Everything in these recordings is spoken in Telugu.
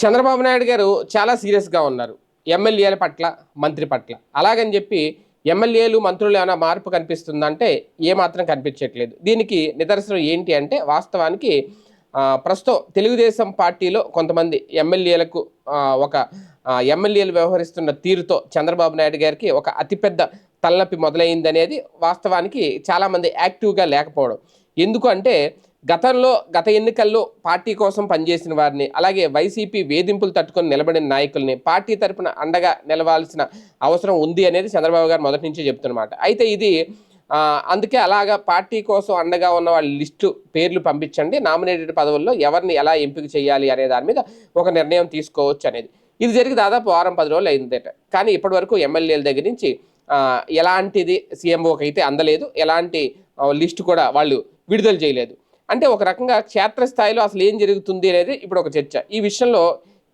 చంద్రబాబు నాయుడు గారు చాలా సీరియస్గా ఉన్నారు. ఎమ్మెల్యేల పట్ల మంత్రి పట్ల. అలాగని చెప్పి ఎమ్మెల్యేలు మంత్రులు ఏమైనా మార్పు కనిపిస్తుందంటే ఏమాత్రం కనిపించట్లేదు. దీనికి నిదర్శనం ఏంటి అంటే వాస్తవానికి ప్రస్తుతం తెలుగుదేశం పార్టీలో కొంతమంది ఎమ్మెల్యేలకు ఒక ఎమ్మెల్యేలు వ్యవహరిస్తున్న తీరుతో చంద్రబాబు నాయుడు గారికి ఒక అతిపెద్ద తలనొప్పి మొదలైంది అనేది వాస్తవానికి చాలామంది యాక్టివ్గా లేకపోవడం. ఎందుకు అంటే గతంలో గత ఎన్నికల్లో పార్టీ కోసం పనిచేసిన వారిని అలాగే వైసీపీ వేధింపులు తట్టుకొని నిలబడిన నాయకుల్ని పార్టీ తరపున అండగా నిలవాల్సిన అవసరం ఉంది అనేది చంద్రబాబు గారు మొదటి నుంచే చెప్తున్నమాట. అయితే ఇది అందుకే అలాగా పార్టీ కోసం అండగా ఉన్న వాళ్ళ లిస్టు పేర్లు పంపించండి. నామినేటెడ్ పదవుల్లో ఎవరిని ఎలా ఎంపిక చేయాలి అనే దాని మీద ఒక నిర్ణయం తీసుకోవచ్చు అనేది. ఇది జరిగి దాదాపు వారం పది రోజులు అయిందట. కానీ ఇప్పటివరకు ఎమ్మెల్యేల దగ్గర నుంచి ఎలాంటిది సీఎంఓకి అయితే అందలేదు. ఎలాంటి లిస్టు కూడా వాళ్ళు విడుదల చేయలేదు. అంటే ఒక రకంగా క్షేత్రస్థాయిలో అసలు ఏం జరుగుతుంది అనేది ఇప్పుడు ఒక చర్చ. ఈ విషయంలో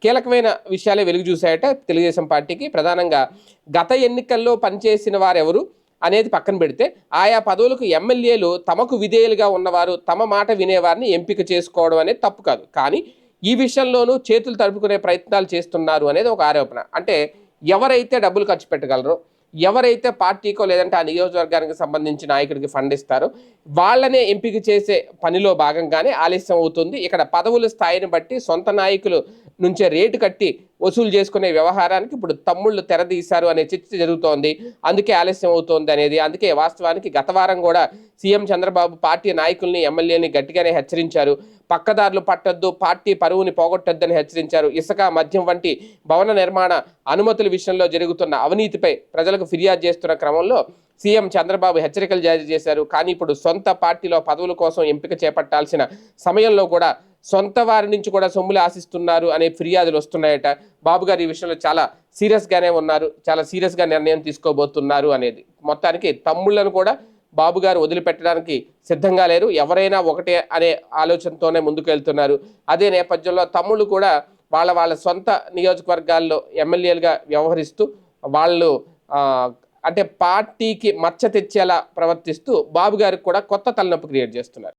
కీలకమైన విషయాలే వెలుగు చూశాయట తెలుగుదేశం పార్టీకి. ప్రధానంగా గత ఎన్నికల్లో పనిచేసిన వారెవరు అనేది పక్కన పెడితే ఆయా పదవులకు ఎమ్మెల్యేలు తమకు విధేయులుగా ఉన్నవారు తమ మాట వినేవారిని ఎంపిక చేసుకోవడం అనేది తప్పు కాదు. కానీ ఈ విషయంలోనూ చేతులు తడుపుకునే ప్రయత్నాలు చేస్తున్నారు అనేది ఒక ఆరోపణ. అంటే ఎవరైతే డబ్బులు ఖర్చు పెట్టగలరో ఎవరైతే పార్టీకో లేదంటే ఆ నియోజకవర్గానికి సంబంధించి నాయకుడికి ఫండ్ ఇస్తారో వాళ్ళనే ఎంపిక చేసే పనిలో భాగంగానే ఆలస్యం అవుతుంది. ఇక్కడ పదవుల స్థాయిని బట్టి సొంత నాయకులు నుంచే రేటు కట్టి వసూలు చేసుకునే వ్యవహారానికి ఇప్పుడు తమ్ముళ్ళు తెరదీశారు అనే చర్చ జరుగుతోంది. అందుకే ఆలస్యం అవుతోంది అనేది అందుకే వాస్తవానికి గత వారం కూడా సీఎం చంద్రబాబు పార్టీ నాయకుల్ని ఎమ్మెల్యేని గట్టిగానే హెచ్చరించారు. పక్కదారులు పట్టొద్దు పార్టీ పరువుని పోగొట్టొద్దని హెచ్చరించారు. ఇసుక మద్యం వంటి భవన నిర్మాణ అనుమతుల విషయంలో జరుగుతున్న అవినీతిపై ప్రజలకు ఫిర్యాదు చేస్తున్న క్రమంలో సీఎం చంద్రబాబు హెచ్చరికలు జారీ చేశారు. కానీ ఇప్పుడు సొంత పార్టీలో పదవుల కోసం ఎంపిక చేపట్టాల్సిన సమయంలో కూడా సొంత వారి నుంచి కూడా సొమ్ములు ఆశిస్తున్నారు అనే ఫిర్యాదులు వస్తున్నాయట. బాబు గారు ఈ విషయంలో చాలా సీరియస్గానే ఉన్నారు చాలా సీరియస్గా నిర్ణయం తీసుకోబోతున్నారు అనేది. మొత్తానికి తమ్ముళ్ళను కూడా బాబు గారు వదిలిపెట్టడానికి సిద్ధంగా లేరు. ఎవరైనా ఒకటే అనే ఆలోచనతోనే ముందుకు వెళ్తున్నారు అదే నేపథ్యంలో తమ్ముళ్ళు కూడా వాళ్ళ వాళ్ళ సొంత నియోజకవర్గాల్లో ఎమ్మెల్యేలుగా వ్యవహరిస్తూ వాళ్ళు అంటే పార్టీకి మచ్చ తెచ్చేలా ప్రవర్తిస్తూ బాబు గారికి కూడా కొత్త తలనొప్పి క్రియేట్ చేస్తున్నారు.